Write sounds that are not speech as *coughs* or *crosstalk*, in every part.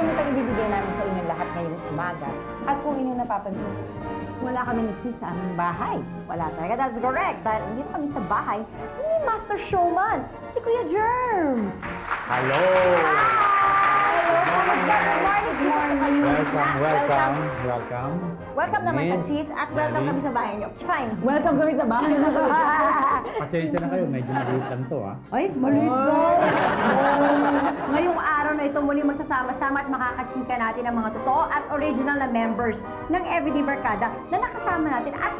entertainment ang ibibigay namin sa inyong ngayong umaga. At kung inyong napapansin, wala kami ni sis sa aming bahay. Wala talaga. That's correct. Dahil hindi kami sa bahay ni Master Showman, si Kuya Germs. Hello! Welcome, welcome, welcome. Welcome naman sa sis at welcome kami sa bahay niyo. Fine. Welcome kami sa bahay. *laughs* Pasensya na kayo, medyo maliit lang to ah. Ay, maliit daw. Ngayong araw na ito muli magsasama-sama at makakachika natin ang mga totoo at original na members ng Everyday Barkada na nakasama natin at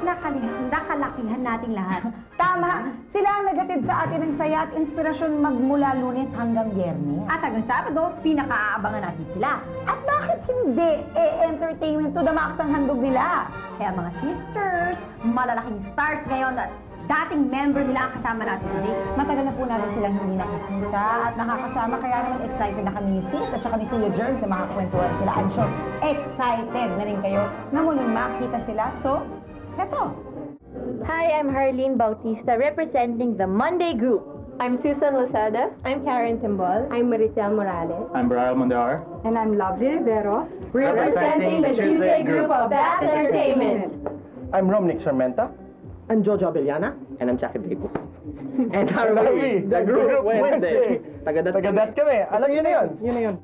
nakalakihan nating lahat. *laughs* Tama. Sila ang nagatid sa atin ng saya at inspirasyon magmula lunes hanggang biyernes. At hanggang Sabado, pinakaabangan natin sila. At bakit hindi? Eh, entertainment to the max ang handog nila. Kaya mga sisters, malalaking stars ngayon at dating member nila ang kasama natin today. Matagal na po natin silang hindi nakikita at nakakasama kaya naman excited na kami ni Sis at saka ni Kuya Germs na makakwentuhan sila. I'm sure excited na rin kayo na muling makita sila. So, eto. Hi, I'm Harleen Bautista representing the Monday Group. I'm Susan Lozada. I'm Karen Timbol. I'm Maricel Morales. I'm Brian Mondar. And I'm Lovely Rivero. Representing the Tuesday Group of That's Entertainment. I'm Romnick Sarmenta. I'm Jojo Abellana. And I'm Jackie Davis. *laughs* and are we, the Group Wednesday. Taga-dats Taga-dats kami. Alam yun na yun. Yun na yun.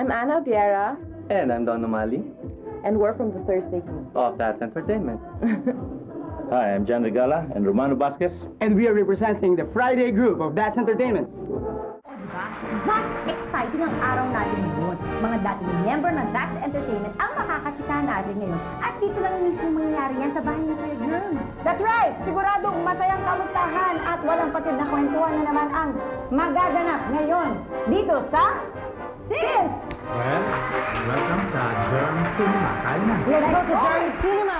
I'm Anna Viera. And I'm Don Nomali And we're from the Thursday Group. of That's Entertainment. *laughs* Hi, I'm John Regala and Romano Vasquez. And we are representing the Friday group of That's Entertainment. Diba? That's exciting ang araw natin ngayon. Mga dating member ng That's Entertainment ang makakachika natin ngayon. At dito lang mismo mangyayari yan sa bahay ni Kuya Germs. That's right! Siguradong masayang kamustahan at walang patid na kwentuhan na naman ang magaganap ngayon dito sa Sis! Well, welcome sa Germ Cinema. Kain na. Let's go to Germs Cinema!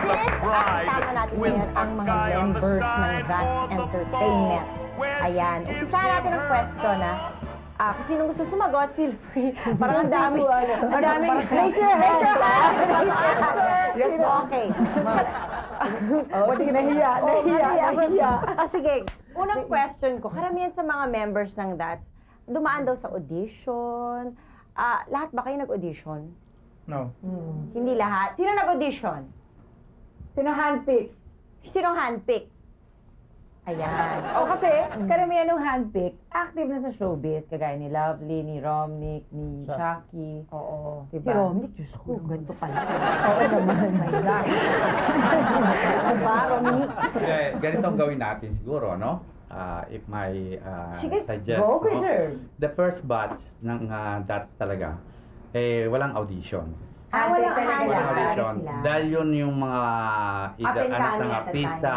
Sis, at kasama natin ngayon ang mga members ng That's Entertainment. Ayan, umpisa natin ang question na Ah, kung sino gusto sumagot, feel free. *laughs* Parang ang dami. Ang dami. Raise your hand. Raise your hand. Yes, *laughs* Okay. *laughs* Buti ka nahiya, nahiya, nahiya. Ah, sige. Unang question ko, karamihan sa mga members ng DATS, dumaan daw sa audition. Ah, lahat ba kayo nag-audition? No. Hindi lahat. Sino nag-audition? Sino handpick? Sino handpick? Ayan. O kasi, karamihan ng handpick, active na sa showbiz, kagaya ni Lovely, ni Romnick, ni Chucky. Oo. Diba? Si Romnick, Diyos ko, ganito pala. *laughs* Oo naman, my God. *laughs* diba, Romnick? Ganito ang gawin natin siguro, no? Ah, if my ah, Sige, suggest, go, no? The first batch ng ah, DATS talaga, eh, walang audition. Ah, walang. Walang audition. Dahil yun yung mga either and anak ng artista.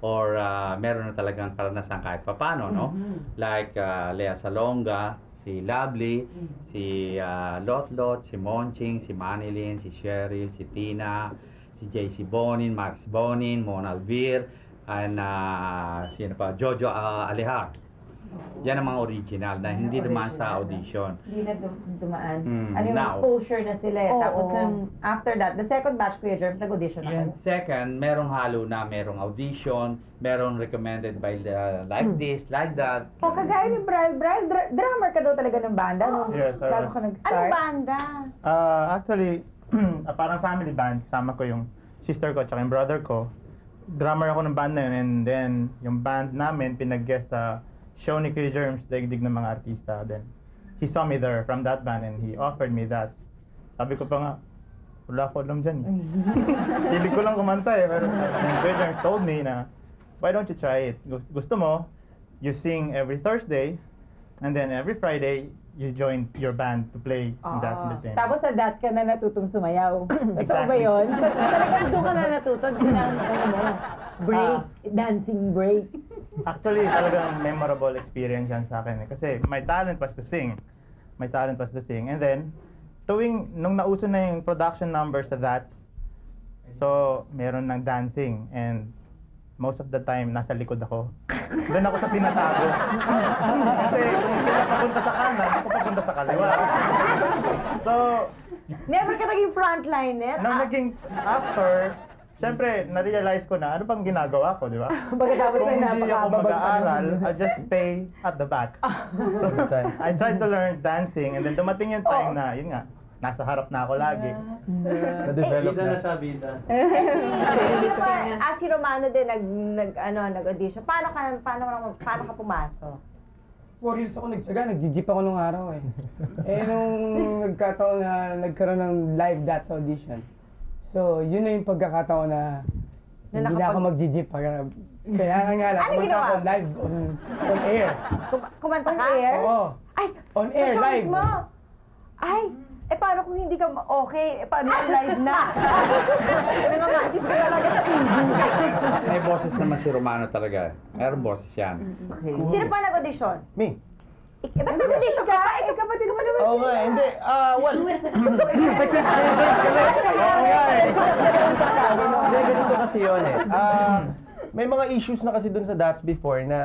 Or ah, meron na talagang karanasan kahit papano, no? Like ah, Lea Salonga, si Lovely, si ah, Lotlot, si Monching, si Manilin, si Cheryl, si Tina, si JC Bonin, Max Bonin, Mon Alvir, and ah, sino pa, Jojo ah, Alihar. Yan ang mga original na hindi dumaan sa audition. Hindi na dum- dumaan. Hmm, ano yung now. exposure na sila eh. Oo. Tapos yung after that, the second batch, Kuya Germs, nag-audition na Yung kayo. second, merong halo na merong audition, merong recommended by the, like this, like that. O, kagaya ni Bral, Bral, dra- drummer ka daw talaga ng banda, no? Yes, sir. Bago ka Ano nag-start. banda? Uh, actually, ah, *clears throat* parang family band. Sama ko yung sister ko at yung brother ko. Drummer ako ng band na yun. And then, yung band namin, pinag-guest sa show ni Kuya Germs, Daigdig ng mga artista. Then, he saw me there from that band and he offered me that. Sabi ko pa nga, wala ko alam dyan. eh." *laughs* Hilig ko lang kumanta eh. Pero Kuya Germs told me na, why don't you try it? Gus- Gusto mo, you sing every Thursday, and then every Friday, you join your band to play in Dance Entertainment. Tapos sa dance ka na natutong sumayaw. *coughs* Totoo ba yun? *laughs* Talagang doon ka na natuto. Ano mo, break, dancing break. Actually, talagang memorable experience yan sa akin. eh. Kasi my talent was to sing. My talent was to sing. And then, tuwing, nung nauso na yung production numbers sa that, so, meron ng dancing. And most of the time, nasa likod ako. *laughs* Doon ako sa pinatago. *laughs* Kasi kung sila papunta sa kanan, ako papunta sa kaliwa. *laughs* So, Never ka naging frontliner? nung Ah, naging after, syempre, na-realize ko na ano pang ginagawa ko, di ba? *laughs* Pagkatapos Kung na hindi ako napakababag pa mag-aaral. I'll just stay at the back. so, *laughs* I tried to learn dancing and then dumating yung time na, yun nga, nasa harap na ako lagi. Na-develop Bida na. na siya, *laughs* bida. Ah, si Romano din nag, nag, ano, nag-audition. Paano ka, paano, ka- paano ka pumasok? Four years ako nagsaga, nag-jeep ako nung araw eh. eh nung nagkataon na nagkaroon ng live dance audition. So, yun na yung pagkakataon na Na hindi na ako nakapag- mag-jeep. Kaya kaya nga lang, Ano kumanta ginawa? ako live on, on air. Kum- kumanta ka? air? Oo. Ay, On sa air, shows live. mo? Ay, eh paano kung hindi ka ma- okay? Eh paano yung live na? *laughs* Nangangatis ka talaga sa TV. May boses naman si Romano talaga. Meron boses yan. Sino pa nag-audition? Me. Eh, ba't nag-audition ka? Eh, kapatid mo naman Oo nga, eh, hindi. Ah, well. Oo nga eh. Hindi, ganito kasi yun eh. Ah, may mga issues na kasi dun sa That's Before na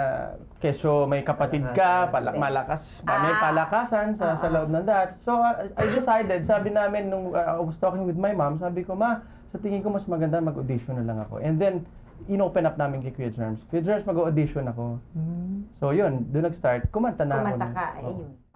kesyo may kapatid ka, pala, malakas, pa, may Ah. palakasan sa, sa loob ng That's. So, ah, I decided, sabi namin nung ah, I was talking with my mom, sabi ko, ma, sa tingin ko mas maganda mag-audition na lang ako. And then, in-open up namin kay Kuya Germs. Kuya Germs, mag-audition ako. So, yun, doon nag-start. Kumanta na ako. Kumanta nun. ka, eh, Oo. yun.